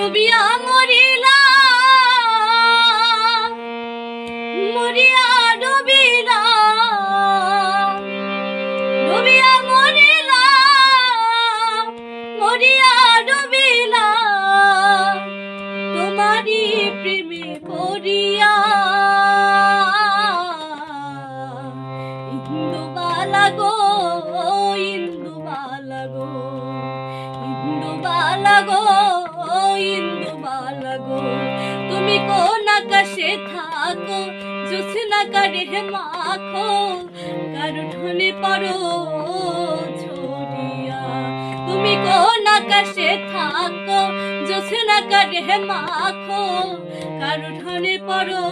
ডুবিয়া মরিলা। মরিয়া ডুবিলা। ডুবিয়া মরিলা। মরিয়া ডুবিলা। তোমারি প্রেমে পড়িয়া। ইন্দু গো। গো তুমি কোন আকাশে থাকো জোছনা কারে মাখো। কারও ঠনে পড়ো, ছড়িয়া। তুমি কোন আকাশে থাকো জোছনা কারে মাখো। কারও ঠনে পড়ো,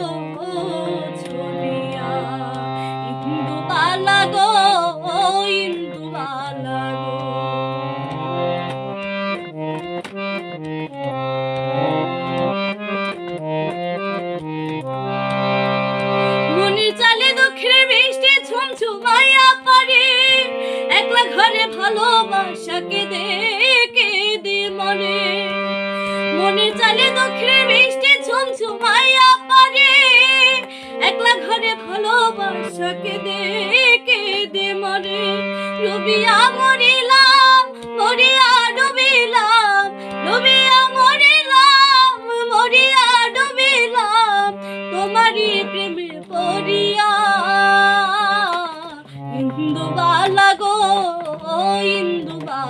ছড়িয়া। ইন্দু বালা গো ভালোবাসাকে দেখে দে মনে। মনির চালে দুঃখের বৃষ্টি ঝুমঝুমাইয়া পারে একলা ঘরে ভালোবাসাকে দেখে দে মনে। রুবিয়া মরিলাম, মরিয়া ডুবিলাম, রুবিয়া মরিলাম, মরিয়া ডুবিলাম, তোমারই প্রেমে পড়িয়া। ইন্দু বালা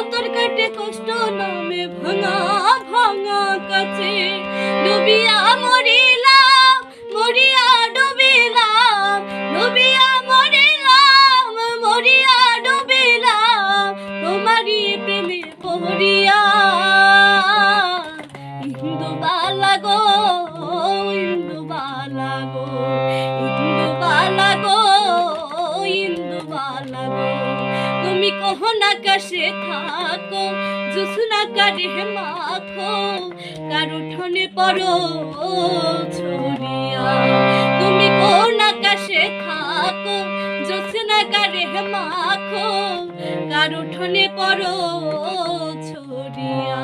অন্তর কাটে কষ্ট, নামে ভাঙা ভাঙা কাছে। ডুবিয়া মরিলাম, মরিয়া ডুবিলাম, ডুবিয়া মরিলাম, মরিয়া ডুবিলাম, তোমারই প্রেমে পড়িয়া ইন্দু বালা গো ইন্দু বালা গো ইন্দু বালা গো গো। তুমি কখন আকাশে থাকো জুসুনা কারে মাখো, কারু ঠনে পড়ো ছড়িয়া তুমি কোন আকাশে থাকো জোসনা কারে মাখো, কারু ঠনে পড়ো ছড়িয়া